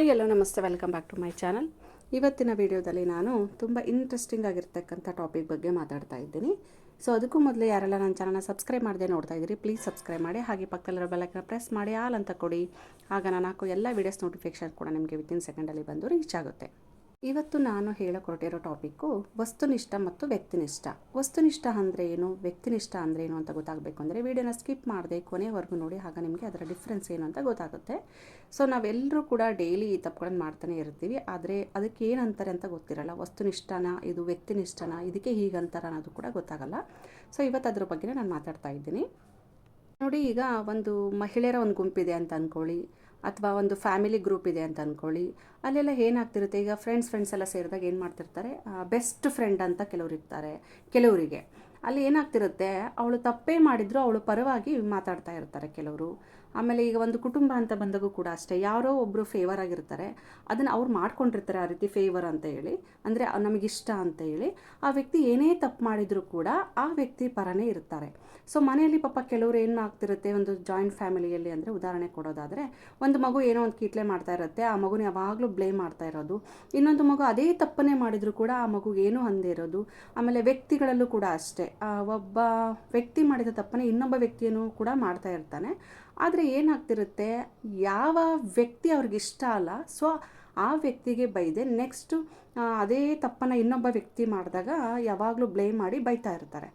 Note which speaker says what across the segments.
Speaker 1: Hi hello ನಮಸ್ತೆ, welcome back to my channel. ಇವತ್ತಿನ ವಿಡಿಯೋದಲ್ಲಿ ನಾನು ತುಂಬ ಇಂಟ್ರೆಸ್ಟಿಂಗ್ ಆಗಿರ್ತಕ್ಕಂಥ ಟಾಪಿಕ್ ಬಗ್ಗೆ ಮಾತಾಡ್ತಾ ಇದ್ದೀನಿ. ಸೊ ಅದಕ್ಕೂ ಮೊದಲು ಯಾರೆಲ್ಲ ನನ್ನ ಚಾನಲ್ನ ಸಬ್ಸ್ಕ್ರೈಬ್ ಮಾಡದೆ ನೋಡ್ತಾ ಇದ್ದೀರಿ ಪ್ಲೀಸ್ ಸಬ್ಸ್ಕ್ರೈಬ್ ಮಾಡಿ. ಹಾಗೆ ಪಕ್ಕದಲ್ಲಿರೋ ಬೆಲ್ಲೈಕನ್ನ ಪ್ರೆಸ್ ಮಾಡಿ, ಆಲ್ ಅಂತ ಕೊಡಿ. ಆಗ ನಾನು ಹಾಕೋ ಎಲ್ಲ ವೀಡಿಯೋಸ್ ನೋಟಿಫಿಕೇಶನ್ ಕೂಡ ನಿಮಗೆ ವಿತಿನ್ ಸೆಕೆಂಡಲ್ಲಿ ಬಂದು ರೀಚ್ ಆಗುತ್ತೆ. ಇವತ್ತು ನಾನು ಹೇಳಿಕೊಟ್ಟಿರೋ ಟಾಪಿಕ್ಕು ವಸ್ತುನಿಷ್ಠ ಮತ್ತು ವ್ಯಕ್ತಿನಿಷ್ಠ. ವಸ್ತುನಿಷ್ಠ ಅಂದರೆ ಏನು? ವ್ಯಕ್ತಿನಿಷ್ಠ ಅಂದರೆ ಏನು ಅಂತ ಗೊತ್ತಾಗಬೇಕು ಅಂದರೆ ವಿಡಿಯೋನ ಸ್ಕಿಪ್ ಮಾಡದೆ ಕೊನೆವರೆಗೂ ನೋಡಿ, ಆಗ ನಿಮಗೆ ಅದರ ಡಿಫ್ರೆನ್ಸ್ ಏನು ಅಂತ ಗೊತ್ತಾಗುತ್ತೆ. ಸೊ, ನಾವೆಲ್ಲರೂ ಕೂಡ ಡೈಲಿ ಈ ತಪ್ಪುಗಳನ್ನು ಮಾಡ್ತಾನೆ ಇರ್ತೀವಿ. ಆದರೆ ಅದಕ್ಕೆ ಏನಂತಾರೆ ಅಂತ ಗೊತ್ತಿರಲ್ಲ. ವಸ್ತುನಿಷ್ಠನ, ಇದು ವ್ಯಕ್ತಿನಿಷ್ಠನ, ಇದಕ್ಕೆ ಹೀಗಂತಾರ ಅನ್ನೋದು ಕೂಡ ಗೊತ್ತಾಗಲ್ಲ. ಸೊ, ಇವತ್ತು ಅದ್ರ ಬಗ್ಗೆ ನಾನು ಮಾತಾಡ್ತಾ ಇದ್ದೀನಿ. ನೋಡಿ, ಈಗ ಒಂದು ಮಹಿಳೆಯರ ಒಂದು ಗುಂಪಿದೆ ಅಂತ ಅಂದ್ಕೊಳ್ಳಿ ಅಥವಾ ಒಂದು ಫ್ಯಾಮಿಲಿ ಗ್ರೂಪ್ ಇದೆ ಅಂತ ಅಂದ್ಕೊಳ್ಳಿ ಅಲ್ಲೆಲ್ಲ ಏನಾಗ್ತಿರುತ್ತೆ? ಈಗ ಫ್ರೆಂಡ್ಸ್ ಫ್ರೆಂಡ್ಸ್ ಎಲ್ಲ ಸೇರಿದಾಗ ಏನು ಮಾಡ್ತಿರ್ತಾರೆ? ಬೆಸ್ಟ್ ಫ್ರೆಂಡ್ ಅಂತ ಕೆಲವ್ರು ಇರ್ತಾರೆ, ಕೆಲವರಿಗೆ. ಅಲ್ಲಿ ಏನಾಗ್ತಿರುತ್ತೆ? ಅವಳು ತಪ್ಪೇ ಮಾಡಿದ್ರು ಅವಳು ಪರವಾಗಿ ಮಾತಾಡ್ತಾ ಇರ್ತಾರೆ ಕೆಲವರು. ಆಮೇಲೆ ಈಗ ಒಂದು ಕುಟುಂಬ ಅಂತ ಬಂದಾಗೂ ಕೂಡ ಅಷ್ಟೇ, ಯಾರೋ ಒಬ್ಬರು ಫೇವರ್ ಆಗಿರ್ತಾರೆ, ಅದನ್ನು ಅವ್ರು ಮಾಡ್ಕೊಂಡಿರ್ತಾರೆ ಆ ರೀತಿ ಫೇವರ್ ಅಂತ ಹೇಳಿ, ಅಂದರೆ ನಮಗಿಷ್ಟ ಅಂತ ಹೇಳಿ, ಆ ವ್ಯಕ್ತಿ ಏನೇ ತಪ್ಪು ಮಾಡಿದರೂ ಕೂಡ ಆ ವ್ಯಕ್ತಿ ಪರನೇ ಇರ್ತಾರೆ. ಸೊ ಮನೆಯಲ್ಲಿ ಪಾಪ ಕೆಲವರು ಏನು ಆಗ್ತಿರುತ್ತೆ, ಒಂದು ಜಾಯಿಂಟ್ ಫ್ಯಾಮಿಲಿಯಲ್ಲಿ ಅಂದರೆ ಉದಾಹರಣೆ ಕೊಡೋದಾದರೆ, ಒಂದು ಮಗು ಏನೋ ಒಂದು ಕೀಟ್ಲೆ ಮಾಡ್ತಾ ಇರುತ್ತೆ, ಆ ಮಗುನ ಯಾವಾಗಲೂ ಬ್ಲೇಮ್ ಮಾಡ್ತಾ ಇರೋದು. ಇನ್ನೊಂದು ಮಗು ಅದೇ ತಪ್ಪನ್ನೇ ಮಾಡಿದರೂ ಕೂಡ ಆ ಮಗು ಏನೂ ಅಂದೇ ಇರೋದು. ಆಮೇಲೆ ವ್ಯಕ್ತಿಗಳಲ್ಲೂ ಕೂಡ ಅಷ್ಟೇ ಒಬ್ಬ ವ್ಯಕ್ತಿ ಮಾಡಿದ ತಪ್ಪನ್ನೇ ಇನ್ನೊಬ್ಬ ವ್ಯಕ್ತಿಯನ್ನು ಕೂಡ ಮಾಡ್ತಾ ಇರ್ತಾನೆ. ಆದರೆ ಏನಾಗ್ತಿರುತ್ತೆ? ಯಾವ ವ್ಯಕ್ತಿ ಅವ್ರಿಗೆ ಇಷ್ಟ ಅಲ್ಲ, ಸೊ ಆ ವ್ಯಕ್ತಿಗೆ ಬೈದೆ. ನೆಕ್ಸ್ಟು ಅದೇ ತಪ್ಪನ್ನು ಇನ್ನೊಬ್ಬ ವ್ಯಕ್ತಿ ಮಾಡಿದಾಗ ಯಾವಾಗಲೂ ಬ್ಲೇಮ್ ಮಾಡಿ ಬೈತಾ ಇರ್ತಾರೆ.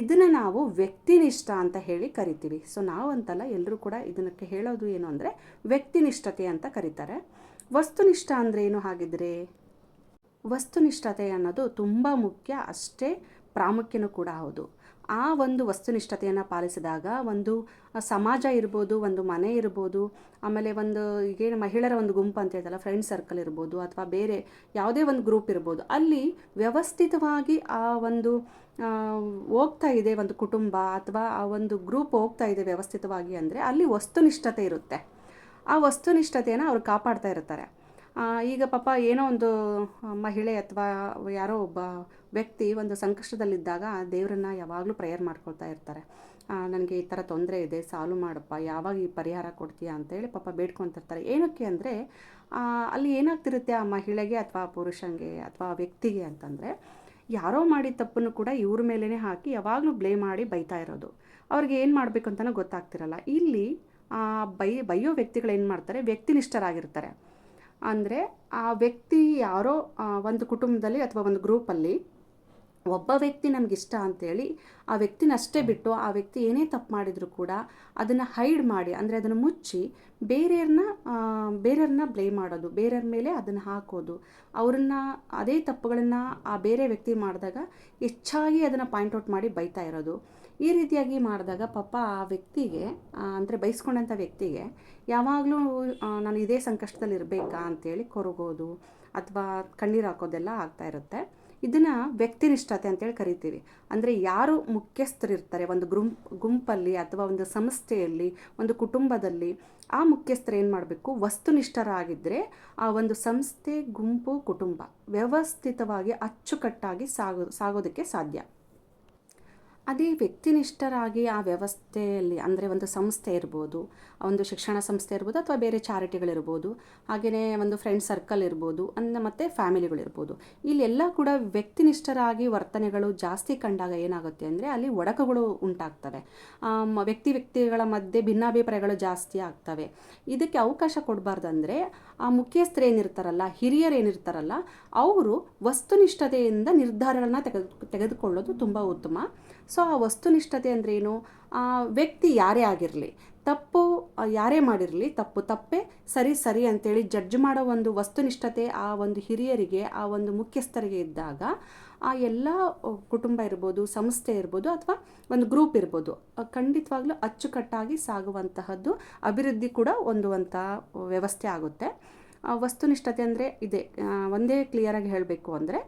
Speaker 1: ಇದನ್ನು ನಾವು ವ್ಯಕ್ತಿನಿಷ್ಠ ಅಂತ ಹೇಳಿ ಕರಿತೀವಿ. ಸೊ ನಾವಂತಲ್ಲ ಎಲ್ಲರೂ ಕೂಡ ಇದನ್ನಕ್ಕೆ ಹೇಳೋದು ಏನು ಅಂದರೆ ವ್ಯಕ್ತಿನಿಷ್ಠತೆ ಅಂತ ಕರೀತಾರೆ. ವಸ್ತುನಿಷ್ಠ ಅಂದರೆ ಏನು ಹಾಗಿದ್ರೆ? ವಸ್ತುನಿಷ್ಠತೆ ಅನ್ನೋದು ತುಂಬ ಮುಖ್ಯ, ಅಷ್ಟೇ ಪ್ರಾಮುಖ್ಯನೂ ಕೂಡ ಹೌದು. ಆ ಒಂದು ವಸ್ತುನಿಷ್ಠತೆಯನ್ನು ಪಾಲಿಸಿದಾಗ ಒಂದು ಸಮಾಜ ಇರ್ಬೋದು, ಒಂದು ಮನೆ ಇರ್ಬೋದು, ಆಮೇಲೆ ಒಂದು ಈಗೇನು ಮಹಿಳೆಯರ ಒಂದು ಗುಂಪು ಅಂತ ಹೇಳ್ತಲ್ಲ ಫ್ರೆಂಡ್ ಸರ್ಕಲ್ ಇರ್ಬೋದು ಅಥವಾ ಬೇರೆ ಯಾವುದೇ ಒಂದು ಗ್ರೂಪ್ ಇರ್ಬೋದು, ಅಲ್ಲಿ ವ್ಯವಸ್ಥಿತವಾಗಿ ಆ ಒಂದು ಹೋಗ್ತಾ ಇದೆ ಒಂದು ಕುಟುಂಬ ಅಥವಾ ಆ ಒಂದು ಗ್ರೂಪ್ ಹೋಗ್ತಾ ಇದೆ ವ್ಯವಸ್ಥಿತವಾಗಿ ಅಂದರೆ ಅಲ್ಲಿ ವಸ್ತುನಿಷ್ಠತೆ ಇರುತ್ತೆ. ಆ ವಸ್ತುನಿಷ್ಠತೆಯನ್ನು ಅವರು ಕಾಪಾಡ್ತಾ ಇರ್ತಾರೆ. ಈಗ ಪಾಪ ಏನೋ ಒಂದು ಮಹಿಳೆ ಅಥವಾ ಯಾರೋ ಒಬ್ಬ ವ್ಯಕ್ತಿ ಒಂದು ಸಂಕಷ್ಟದಲ್ಲಿದ್ದಾಗ ದೇವರನ್ನ ಯಾವಾಗಲೂ ಪ್ರೇಯರ್ ಮಾಡ್ಕೊಳ್ತಾ ಇರ್ತಾರೆ. ನನಗೆ ಈ ಥರ ತೊಂದರೆ ಇದೆ ಸಾಲ್ವ್ ಮಾಡಪ್ಪ, ಯಾವಾಗ ಈ ಪರಿಹಾರ ಕೊಡ್ತೀಯಾ ಅಂತೇಳಿ ಪಾಪ ಬೇಡ್ಕೊತಿರ್ತಾರೆ. ಏನಕ್ಕೆ ಅಂದರೆ ಅಲ್ಲಿ ಏನಾಗ್ತಿರುತ್ತೆ ಆ ಮಹಿಳೆಗೆ ಅಥವಾ ಪುರುಷನಿಗೆ ಅಥವಾ ವ್ಯಕ್ತಿಗೆ ಅಂತಂದರೆ, ಯಾರೋ ಮಾಡಿದ ತಪ್ಪನ್ನು ಕೂಡ ಇವ್ರ ಮೇಲೇ ಹಾಕಿ ಯಾವಾಗಲೂ ಬ್ಲೇಮ್ ಮಾಡಿ ಬೈತಾ ಇರೋದು. ಅವ್ರಿಗೆ ಏನು ಮಾಡಬೇಕು ಅಂತಲೂ ಗೊತ್ತಾಗ್ತಿರಲ್ಲ. ಇಲ್ಲಿ ಬೈ, ಬೈಯೋ ವ್ಯಕ್ತಿಗಳು ಏನು ಮಾಡ್ತಾರೆ, ವ್ಯಕ್ತಿನಿಷ್ಠರಾಗಿರ್ತಾರೆ. ಅಂದರೆ ಆ ವ್ಯಕ್ತಿ ಯಾರೋ ಒಂದು ಕುಟುಂಬದಲ್ಲಿ ಅಥವಾ ಒಂದು ಗ್ರೂಪಲ್ಲಿ ಒಬ್ಬ ವ್ಯಕ್ತಿ ನಮಗಿಷ್ಟ ಅಂತೇಳಿ ಆ ವ್ಯಕ್ತಿನ ಅಷ್ಟೇ ಬಿಟ್ಟು ಆ ವ್ಯಕ್ತಿ ಏನೇ ತಪ್ಪು ಮಾಡಿದರೂ ಕೂಡ ಅದನ್ನು ಹೈಡ್ ಮಾಡಿ, ಅಂದರೆ ಅದನ್ನು ಮುಚ್ಚಿ ಬೇರೆಯವ್ರನ್ನ ಬೇರೆಯವ್ರನ್ನ ಬ್ಲೇಮ್ ಮಾಡೋದು, ಬೇರೆಯವ್ರ ಮೇಲೆ ಅದನ್ನು ಹಾಕೋದು. ಅವ್ರನ್ನ, ಅದೇ ತಪ್ಪುಗಳನ್ನು ಆ ಬೇರೆ ವ್ಯಕ್ತಿ ಮಾಡಿದಾಗ ಹೆಚ್ಚಾಗಿ ಅದನ್ನು ಪಾಯಿಂಟ್ ಔಟ್ ಮಾಡಿ ಬೈತಾ ಇರೋದು. ಈ ರೀತಿಯಾಗಿ ಮಾಡಿದಾಗ ಪಾಪ ಆ ವ್ಯಕ್ತಿಗೆ ಅಂದರೆ ಬೈಸ್ಕೊಂಡಂಥ ವ್ಯಕ್ತಿಗೆ ಯಾವಾಗಲೂ ನಾನು ಇದೇ ಸಂಕಷ್ಟದಲ್ಲಿ ಇರಬೇಕಾ ಅಂತೇಳಿ ಕೊರಗೋದು ಅಥವಾ ಕಣ್ಣೀರು ಹಾಕೋದೆಲ್ಲ ಆಗ್ತಾ ಇರುತ್ತೆ. ಇದನ್ನು ವ್ಯಕ್ತಿನಿಷ್ಠತೆ ಅಂತೇಳಿ ಕರಿತೀವಿ. ಅಂದರೆ ಯಾರು ಮುಖ್ಯಸ್ಥರಿರ್ತಾರೆ, ಒಂದು ಗುಂಪ್ ಗುಂಪಲ್ಲಿ ಅಥವಾ ಒಂದು ಸಂಸ್ಥೆಯಲ್ಲಿ, ಒಂದು ಕುಟುಂಬದಲ್ಲಿ ಆ ಮುಖ್ಯಸ್ಥರು ಏನು ಮಾಡಬೇಕು? ವಸ್ತುನಿಷ್ಠರಾಗಿದ್ದರೆ ಆ ಒಂದು ಸಂಸ್ಥೆ, ಗುಂಪು, ಕುಟುಂಬ ವ್ಯವಸ್ಥಿತವಾಗಿ ಅಚ್ಚುಕಟ್ಟಾಗಿ ಸಾಗೋ, ಸಾಗೋದಕ್ಕೆ ಸಾಧ್ಯ. ಅದೇ ವ್ಯಕ್ತಿನಿಷ್ಠರಾಗಿ ಆ ವ್ಯವಸ್ಥೆಯಲ್ಲಿ ಅಂದರೆ ಒಂದು ಸಂಸ್ಥೆ ಇರ್ಬೋದು ಒಂದು ಶಿಕ್ಷಣ ಸಂಸ್ಥೆ ಇರ್ಬೋದು ಅಥವಾ ಬೇರೆ ಚಾರಿಟಿಗಳಿರ್ಬೋದು, ಹಾಗೆಯೇ ಒಂದು ಫ್ರೆಂಡ್ ಸರ್ಕಲ್ ಇರ್ಬೋದು ಅಂದ ಮತ್ತು ಫ್ಯಾಮಿಲಿಗಳಿರ್ಬೋದು. ಇಲ್ಲೆಲ್ಲ ಕೂಡ ವ್ಯಕ್ತಿನಿಷ್ಠರಾಗಿ ವರ್ತನೆಗಳು ಜಾಸ್ತಿ ಕಂಡಾಗ ಏನಾಗುತ್ತೆ ಅಂದರೆ ಅಲ್ಲಿ ಒಡಕುಗಳು ಉಂಟಾಗ್ತವೆ. ವ್ಯಕ್ತಿ ವ್ಯಕ್ತಿಗಳ ಮಧ್ಯೆ ಭಿನ್ನಾಭಿಪ್ರಾಯಗಳು ಜಾಸ್ತಿ ಆಗ್ತವೆ. ಇದಕ್ಕೆ ಅವಕಾಶ ಕೊಡಬಾರ್ದಂದ್ರೆ ಆ ಮುಖ್ಯಸ್ಥರು ಏನಿರ್ತಾರಲ್ಲ, ಹಿರಿಯರು ಏನಿರ್ತಾರಲ್ಲ, ಅವರು ವಸ್ತುನಿಷ್ಠತೆಯಿಂದ ನಿರ್ಧಾರಗಳನ್ನ ತೆಗೆದು, ತೆಗೆದುಕೊಳ್ಳೋದು ತುಂಬ ಉತ್ತಮ. ಸೊ ಆ ವಸ್ತುನಿಷ್ಠತೆ ಅಂದ್ರೇನು ಆ ವ್ಯಕ್ತಿ ಯಾರೇ ಆಗಿರಲಿ, ತಪ್ಪು ಯಾರೇ ಮಾಡಿರಲಿ, ತಪ್ಪು ತಪ್ಪೇ, ಸರಿ ಸರಿ ಅಂತೇಳಿ ಜಡ್ಜ್ ಮಾಡೋ ಒಂದು ವಸ್ತುನಿಷ್ಠತೆ ಆ ಒಂದು ಹಿರಿಯರಿಗೆ, ಆ ಒಂದು ಮುಖ್ಯಸ್ಥರಿಗೆ ಇದ್ದಾಗ, ಆ ಎಲ್ಲ ಕುಟುಂಬ ಇರ್ಬೋದು, ಸಂಸ್ಥೆ ಇರ್ಬೋದು ಅಥವಾ ಒಂದು ಗ್ರೂಪ್ ಇರ್ಬೋದು ಖಂಡಿತವಾಗ್ಲೂ ಅಚ್ಚುಕಟ್ಟಾಗಿ ಸಾಗುವಂತಹದ್ದು ಅಭಿವೃದ್ಧಿ ಕೂಡ ಹೊಂದುವಂಥ ವ್ಯವಸ್ಥೆ ಆಗುತ್ತೆ. ವಸ್ತುನಿಷ್ಠತೆ ಅಂದರೆ ಇದೆ. ಒಂದೇ ಕ್ಲಿಯರಾಗಿ ಹೇಳಬೇಕು ಅಂದರೆ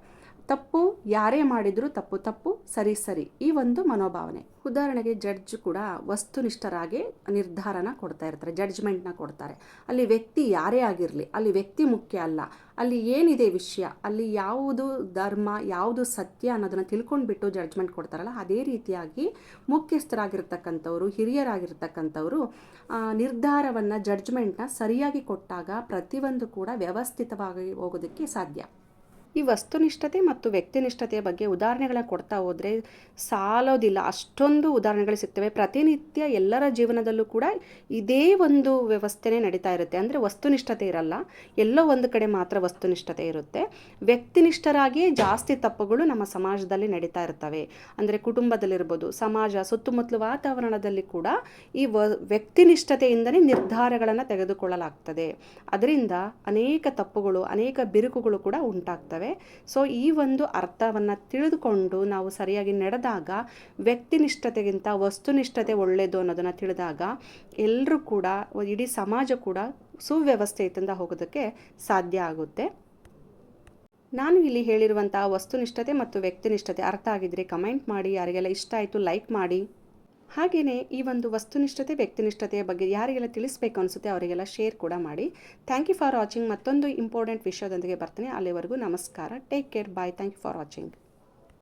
Speaker 1: ತಪ್ಪು, ಯಾರೇ ಮಾಡಿದರೂ ತಪ್ಪು ತಪ್ಪು, ಸರಿ ಸರಿ, ಈ ಒಂದು ಮನೋಭಾವನೆ. ಉದಾಹರಣೆಗೆ ಜಡ್ಜ್ ಕೂಡ ವಸ್ತುನಿಷ್ಠರಾಗಿ ನಿರ್ಧಾರನ ಕೊಡ್ತಾ ಇರ್ತಾರೆ ಜಡ್ಜ್ಮೆಂಟ್ನ ಕೊಡ್ತಾರೆ. ಅಲ್ಲಿ ವ್ಯಕ್ತಿ ಯಾರೇ ಆಗಿರಲಿ, ಅಲ್ಲಿ ವ್ಯಕ್ತಿ ಮುಖ್ಯ ಅಲ್ಲ, ಅಲ್ಲಿ ಏನಿದೆ ವಿಷಯ, ಅಲ್ಲಿ ಯಾವುದು ಧರ್ಮ, ಯಾವುದು ಸತ್ಯ ಅನ್ನೋದನ್ನು ತಿಳ್ಕೊಂಡ್ಬಿಟ್ಟು ಜಡ್ಜ್ಮೆಂಟ್ ಕೊಡ್ತಾರಲ್ಲ, ಅದೇ ರೀತಿಯಾಗಿ ಮುಖ್ಯಸ್ಥರಾಗಿರ್ತಕ್ಕಂಥವ್ರು, ಹಿರಿಯರಾಗಿರ್ತಕ್ಕಂಥವ್ರು ನಿರ್ಧಾರವನ್ನು ಜಡ್ಜ್ಮೆಂಟ್ನ ಸರಿಯಾಗಿ ಕೊಟ್ಟಾಗ ಪ್ರತಿಯೊಂದು ಕೂಡ ವ್ಯವಸ್ಥಿತವಾಗಿ ಹೋಗೋದಕ್ಕೆ ಸಾಧ್ಯ. ಈ ವಸ್ತುನಿಷ್ಠತೆ ಮತ್ತು ವ್ಯಕ್ತಿನಿಷ್ಠತೆಯ ಬಗ್ಗೆ ಉದಾಹರಣೆಗಳನ್ನ ಕೊಡ್ತಾ ಹೋದರೆ ಸಾಲೋದಿಲ್ಲ. ಅಷ್ಟೊಂದು ಉದಾಹರಣೆಗಳು ಸಿಗ್ತವೆ. ಪ್ರತಿನಿತ್ಯ ಎಲ್ಲರ ಜೀವನದಲ್ಲೂ ಕೂಡ ಇದೇ ಒಂದು ವ್ಯವಸ್ಥೆನೇ ನಡೀತಾ ಇರುತ್ತೆ. ಅಂದರೆ ವಸ್ತುನಿಷ್ಠತೆ ಇರಲ್ಲ. ಎಲ್ಲೋ ಒಂದು ಕಡೆ ಮಾತ್ರ ವಸ್ತುನಿಷ್ಠತೆ ಇರುತ್ತೆ. ವ್ಯಕ್ತಿನಿಷ್ಠರಾಗಿಯೇ ಜಾಸ್ತಿ ತಪ್ಪುಗಳು ನಮ್ಮ ಸಮಾಜದಲ್ಲಿ ನಡೀತಾ ಇರ್ತವೆ. ಅಂದರೆ ಕುಟುಂಬದಲ್ಲಿರ್ಬೋದು, ಸಮಾಜ, ಸುತ್ತಮುತ್ತಲ ವಾತಾವರಣದಲ್ಲಿ ಕೂಡ ಈ ವ ವ್ಯಕ್ತಿನಿಷ್ಠತೆಯಿಂದಲೇ ನಿರ್ಧಾರಗಳನ್ನು ತೆಗೆದುಕೊಳ್ಳಲಾಗ್ತದೆ. ಅದರಿಂದ ಅನೇಕ ತಪ್ಪುಗಳು, ಅನೇಕ ಬಿರುಕುಗಳು ಕೂಡ ಉಂಟಾಗ್ತವೆ. ಸೊ ಈ ಒಂದು ಅರ್ಥವನ್ನು ತಿಳಿದುಕೊಂಡು ನಾವು ಸರಿಯಾಗಿ ನಡೆದಾಗ ವ್ಯಕ್ತಿನಿಷ್ಠತೆಗಿಂತ ವಸ್ತುನಿಷ್ಠತೆ ಒಳ್ಳೆಯದು ಅನ್ನೋದನ್ನು ತಿಳಿದಾಗ ಎಲ್ಲರೂ ಕೂಡ, ಇಡೀ ಸಮಾಜ ಕೂಡ ಸುವ್ಯವಸ್ಥೆಯಿಂದ ಹೋಗೋದಕ್ಕೆ ಸಾಧ್ಯ ಆಗುತ್ತೆ. ನಾನು ಇಲ್ಲಿ ಹೇಳಿರುವಂತಹ ವಸ್ತುನಿಷ್ಠತೆ ಮತ್ತು ವ್ಯಕ್ತಿನಿಷ್ಠತೆ ಅರ್ಥ ಆಗಿದ್ರೆ ಕಮೆಂಟ್ ಮಾಡಿ, ಯಾರಿಗೆಲ್ಲ ಇಷ್ಟ ಆಯಿತು ಲೈಕ್ ಮಾಡಿ. ಹಾಗೆಯೇ ಈ ಒಂದು ವಸ್ತುನಿಷ್ಠತೆ, ವ್ಯಕ್ತಿನಿಷ್ಠತೆಯ ಬಗ್ಗೆ ಯಾರಿಗೆಲ್ಲ ತಿಳಿಸ್ಬೇಕು ಅನಿಸುತ್ತೆ ಅವರಿಗೆಲ್ಲ ಶೇರ್ ಕೂಡ ಮಾಡಿ. ಥ್ಯಾಂಕ್ ಯು ಫಾರ್ ವಾಚಿಂಗ್ ಮತ್ತೊಂದು ಇಂಪಾರ್ಟೆಂಟ್ ವಿಷಯದೊಂದಿಗೆ ಬರ್ತೀನಿ. ಅಲ್ಲಿವರೆಗೂ ನಮಸ್ಕಾರ. Take care bye thank you for watching